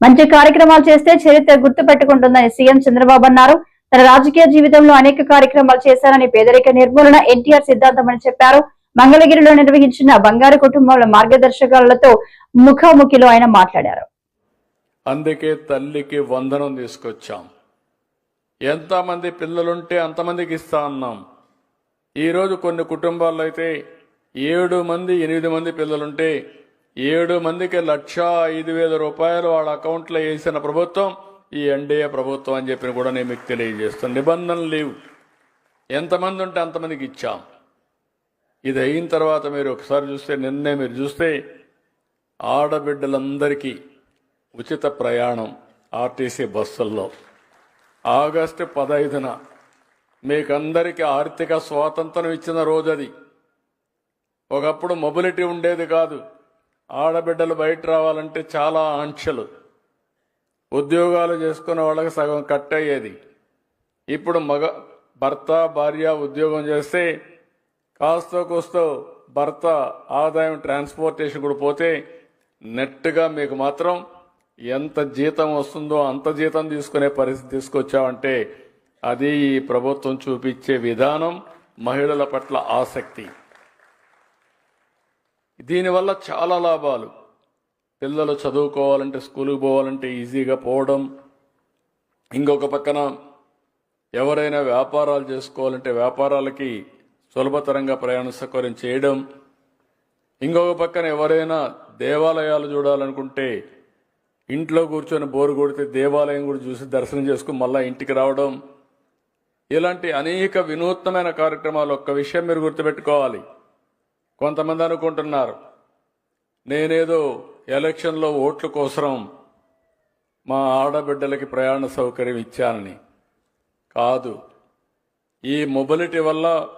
మంచి కార్యక్రమాలు చేస్తే చరిత్ర గుర్తు పెట్టుకుంటుందని సీఎం చంద్రబాబు అన్నారు. తన రాజకీయ జీవితంలో అనేక కార్యక్రమాలు చేశారని పేదరిక నిర్మూలన ఎన్టీఆర్ సిద్ధాంతమని చెప్పారు. మంగళగిరిలో నిర్వహించిన బంగారు కుటుంబాల మార్గదర్శకాలతో ముఖాముఖిలో ఆయన మాట్లాడారు. అందుకే తల్లికి వందనం తీసుకొచ్చాం. ఎంతమంది పిల్లలుంటే అంతమందికి ఇస్తా అన్నాం. ఈరోజు కొన్ని కుటుంబాల్లో అయితే ఏడు మంది ఎనిమిది మంది పిల్లలుంటే ఏడు మందికి లక్ష ఐదు వేల రూపాయలు వాళ్ళ అకౌంట్లో వేసిన ప్రభుత్వం ఈ ఎన్డీఏ ప్రభుత్వం అని చెప్పి కూడా నేను మీకు తెలియజేస్తాను. నిబంధనలు లేవు. ఎంతమంది ఉంటే అంతమందికి ఇచ్చాం. ఇది అయిన తర్వాత మీరు ఒకసారి చూస్తే నిన్నే మీరు చూస్తే ఆడబిడ్డలందరికీ ఉచిత ప్రయాణం ఆర్టీసీ బస్సుల్లో. ఆగస్టు పదహైదున మీకందరికీ ఆర్థిక స్వాతంత్రం ఇచ్చిన రోజు అది. ఒకప్పుడు మొబిలిటీ ఉండేది కాదు. ఆడబిడ్డలు బయట రావాలంటే చాలా ఆంక్షలు. ఉద్యోగాలు చేసుకునే వాళ్ళకి సగం కట్ అయ్యేది ఇప్పుడు మగ భర్త భార్య ఉద్యోగం చేస్తే కాస్తో కూస్తో భర్త ఆదాయం ట్రాన్స్పోర్టేషన్ కూడా పోతే నెట్గా మీకు మాత్రం ఎంత జీతం వస్తుందో అంత జీతం తీసుకునే పరిస్థితి తీసుకొచ్చామంటే అది ఈ ప్రభుత్వం చూపించే విధానం మహిళల పట్ల ఆసక్తి. దీనివల్ల చాలా లాభాలు. పిల్లలు చదువుకోవాలంటే స్కూల్కి పోవాలంటే ఈజీగా పోవడం. ఇంకొక పక్కన ఎవరైనా వ్యాపారాలు చేసుకోవాలంటే వ్యాపారాలకి సులభతరంగా ప్రయాణ సౌకర్యం చేయడం. ఇంకొక పక్కన ఎవరైనా దేవాలయాలు చూడాలనుకుంటే ఇంట్లో కూర్చొని బోరు కొడితే దేవాలయం కూడా చూసి దర్శనం చేసుకుని మళ్ళీ ఇంటికి రావడం. ఇలాంటి అనేక వినూత్నమైన కార్యక్రమాలు ఒక్క విషయం మీరు గుర్తుపెట్టుకోవాలి. కొంతమంది అనుకుంటున్నారు నేనేదో ఎలక్షన్లో ఓట్ల కోసం మా ఆడబిడ్డలకి ప్రయాణ సౌకర్యం ఇచ్చానని. కాదు ఈ మొబిలిటీ వల్ల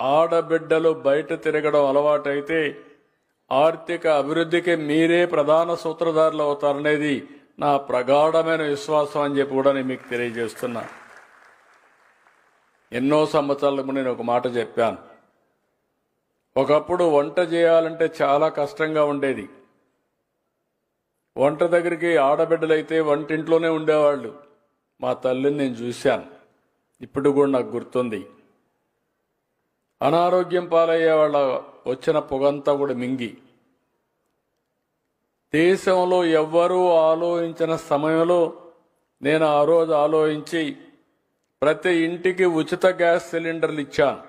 ఆడబిడ్డలు బయట తిరగడం అలవాటైతే ఆర్థిక అభివృద్ధికి మీరే ప్రధాన సూత్రధారులు అవుతారనేది నా ప్రగాఢమైన విశ్వాసం అని చెప్పి కూడా నేను మీకు తెలియజేస్తున్నా. ఎన్నో సంవత్సరాలకు నేను ఒక మాట చెప్పాను. ఒకప్పుడు వంట చేయాలంటే చాలా కష్టంగా ఉండేది. వంట దగ్గరికి ఆడబిడ్డలైతే వంటింట్లోనే ఉండేవాళ్ళు. మా తల్లిని నేను చూశాను. ఇప్పుడు కూడా నాకు గుర్తుంది. అనారోగ్యం పాలయ్యే వాళ్ళ వచ్చిన పొగంతా కూడా మింగి. దేశంలో ఎవ్వరూ ఆలోచించిన సమయంలో నేను ఆ రోజు ఆలోచించి ప్రతి ఇంటికి ఉచిత గ్యాస్ సిలిండర్లు ఇచ్చాను.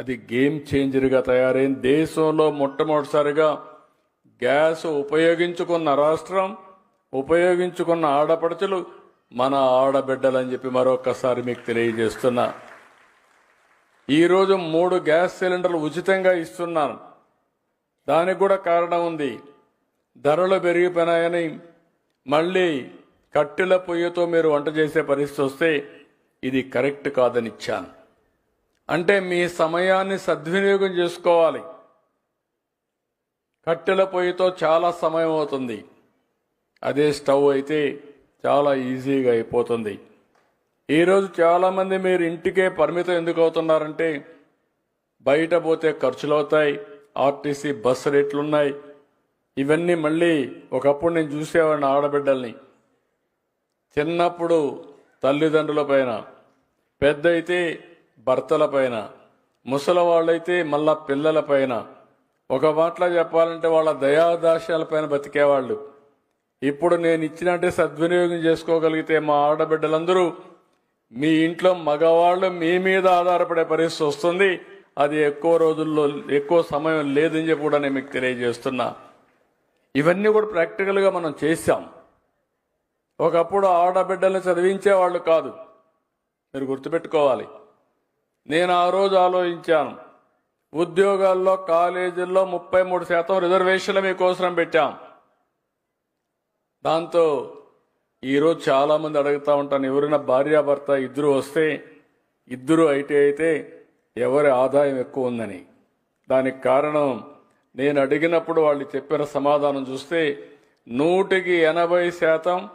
అది గేమ్ చేంజర్గా తయారైంది. దేశంలో మొట్టమొదటిసారిగా గ్యాస్ ఉపయోగించుకున్న రాష్ట్రం ఉపయోగించుకున్న ఆడపడుచులు మన ఆడబిడ్డలని చెప్పి మరొకసారి మీకు తెలియజేస్తున్నా. ఈరోజు మూడు గ్యాస్ సిలిండర్లు ఉచితంగా ఇస్తున్నాను. దానికి కూడా కారణం ఉంది. ధరలు పెరిగిపోయినాయని మళ్ళీ కట్టెల పొయ్యితో మీరు వంట చేసే పరిస్థితి వస్తే ఇది కరెక్ట్ కాదని ఇచ్చాను. అంటే మీ సమయాన్ని సద్వినియోగం చేసుకోవాలి. కట్టెల పొయ్యితో చాలా సమయం అవుతుంది. అదే స్టవ్ అయితే చాలా ఈజీగా అయిపోతుంది. ఈరోజు చాలామంది మీరు ఇంటికే పరిమితం ఎందుకు అవుతున్నారంటే బయట పోతే ఖర్చులు అవుతాయి ఆర్టీసీ బస్సు రేట్లున్నాయి. ఇవన్నీ మళ్ళీ ఒకప్పుడు నేను చూసేవాడిని ఆడబిడ్డల్ని. చిన్నప్పుడు తల్లిదండ్రుల పైన పెద్ద అయితే భర్తలపైన ముసలవాళ్ళైతే ముసలి వాళ్ళైతే మళ్ళా పిల్లలపైన ఒక మాటలో చెప్పాలంటే వాళ్ళ దయాదాశాలపైన బతికేవాళ్ళు. ఇప్పుడు నేను ఇచ్చినట్టే సద్వినియోగం చేసుకోగలిగితే మా ఆడబిడ్డలందరూ మీ ఇంట్లో మగవాళ్ళు మీ మీద ఆధారపడే పరిస్థితి వస్తుంది. అది ఎక్కువ రోజుల్లో ఎక్కువ సమయం లేదని చెప్పి కూడా నేను మీకు తెలియజేస్తున్నా. ఇవన్నీ కూడా ప్రాక్టికల్గా మనం చేశాం. ఒకప్పుడు ఆడబిడ్డల్ని చదివించేవాళ్ళు కాదు. మీరు గుర్తుపెట్టుకోవాలి. నేను ఆ రోజు ఆలోచించాను. ఉద్యోగాల్లో కాలేజీల్లో ముప్పై మూడు శాతం రిజర్వేషన్లు మీకోసం పెట్టాం. దాంతో ఈరోజు చాలామంది అడుగుతూ ఉంటాను ఎవరైనా భార్యాభర్త ఇద్దరు వస్తే ఇద్దరు ఐటీ అయితే ఎవరి ఆదాయం ఎక్కువ ఉందని. దానికి కారణం నేను అడిగినప్పుడు వాళ్ళు చెప్పిన సమాధానం చూస్తే నూటికి ఎనభై శాతం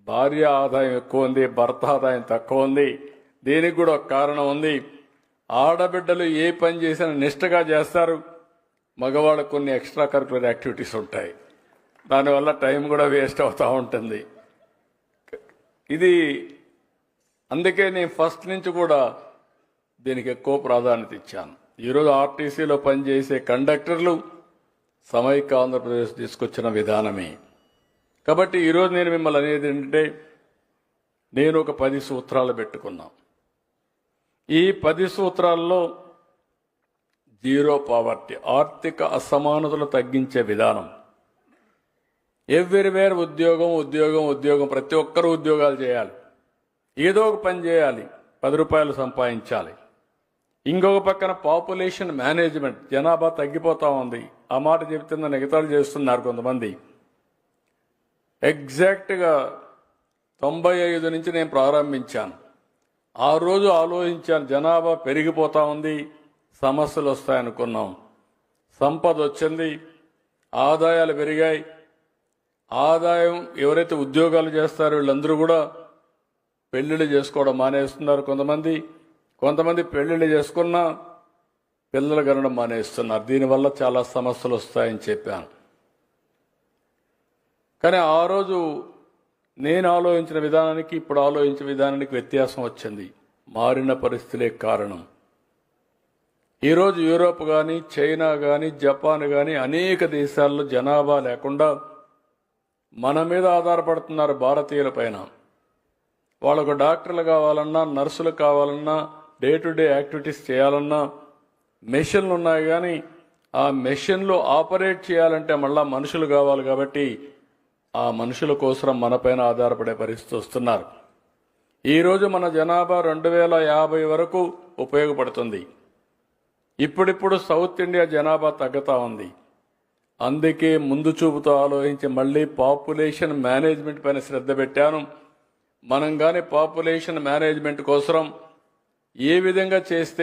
భార్య ఆదాయం ఎక్కువ ఉంది భర్త ఆదాయం తక్కువ ఉంది. దీనికి కూడా ఒక కారణం ఉంది. ఆడబిడ్డలు ఏ పని చేసినా నిష్టగా చేస్తారు. మగవాళ్ళకు కొన్ని ఎక్స్ట్రా కరికులర్ యాక్టివిటీస్ ఉంటాయి. దానివల్ల టైం కూడా వేస్ట్ అవుతూ ఉంటుంది. ఇది అందుకే నేను ఫస్ట్ నుంచి కూడా దీనికి ఎక్కువ ప్రాధాన్యత ఇచ్చాను. ఈరోజు ఆర్టీసీలో పనిచేసే కండక్టర్లు సమైక్య ఆంధ్రప్రదేశ్ తీసుకొచ్చిన విధానమే. కాబట్టి ఈరోజు నేను మిమ్మల్ని అనేది ఏంటంటే నేను ఒక పది సూత్రాలు పెట్టుకున్నాను ఈ పది సూత్రాల్లో జీరో పావర్టీ ఆర్థిక అసమానతలు తగ్గించే విధానం. ఎవ్రీవేర్ ఉద్యోగం ఉద్యోగం ఉద్యోగం ప్రతి ఒక్కరు ఉద్యోగాలు చేయాలి. ఏదో ఒక పని చేయాలి పది రూపాయలు సంపాదించాలి. ఇంకొక పక్కన పాపులేషన్ మేనేజ్మెంట్ జనాభా తగ్గిపోతా ఉంది. ఆ మాట చెబుతున్న మిగతాలు చేస్తున్నారు కొంతమంది. ఎగ్జాక్ట్గా తొంభై ఐదు నుంచి నేను ప్రారంభించాను. ఆ రోజు ఆలోచించాను జనాభా పెరిగిపోతా ఉంది సమస్యలు వస్తాయనుకున్నాం సంపద వచ్చింది ఆదాయాలు పెరిగాయి. ఆదాయం ఎవరైతే ఉద్యోగాలు చేస్తారో వీళ్ళందరూ కూడా పెళ్ళిళ్ళు చేసుకోవడం మానేస్తున్నారు కొంతమంది. కొంతమంది పెళ్ళిళ్ళు చేసుకున్నా పిల్లలు కనడం మానేస్తున్నారు. దీనివల్ల చాలా సమస్యలు వస్తాయని చెప్పాను. కానీ ఆ రోజు నేను ఆలోచించిన విధానానికి ఇప్పుడు ఆలోచించిన విధానానికి వ్యత్యాసం వచ్చింది. మారిన పరిస్థితులే కారణం. ఈరోజు యూరోప్ కానీ చైనా కానీ జపాన్ కానీ అనేక దేశాల్లో జనాభా లేకుండా మన మీద ఆధారపడుతున్నారు భారతీయుల పైన. వాళ్ళకు డాక్టర్లు కావాలన్నా నర్సులు కావాలన్నా డే టు డే యాక్టివిటీస్ చేయాలన్నా మెషిన్లు ఉన్నాయి కానీ ఆ మెషిన్లు ఆపరేట్ చేయాలంటే మళ్ళా మనుషులు కావాలి కాబట్టి ఆ మనుషుల కోసం మనపైన ఆధారపడే పరిస్థితి వస్తున్నారు. ఈరోజు మన జనాభా రెండు వేల యాభై వరకు ఉపయోగపడుతుంది. ఇప్పుడిప్పుడు సౌత్ ఇండియా జనాభా తగ్గుతూ ఉంది. అందుకే ముందు చూపుతో ఆలోచించి మళ్ళీ పాపులేషన్ మేనేజ్మెంట్ పైన శ్రద్ధ పెట్టాను. మనం కానీ పాపులేషన్ మేనేజ్మెంట్ కోసం ఏ విధంగా చేస్తే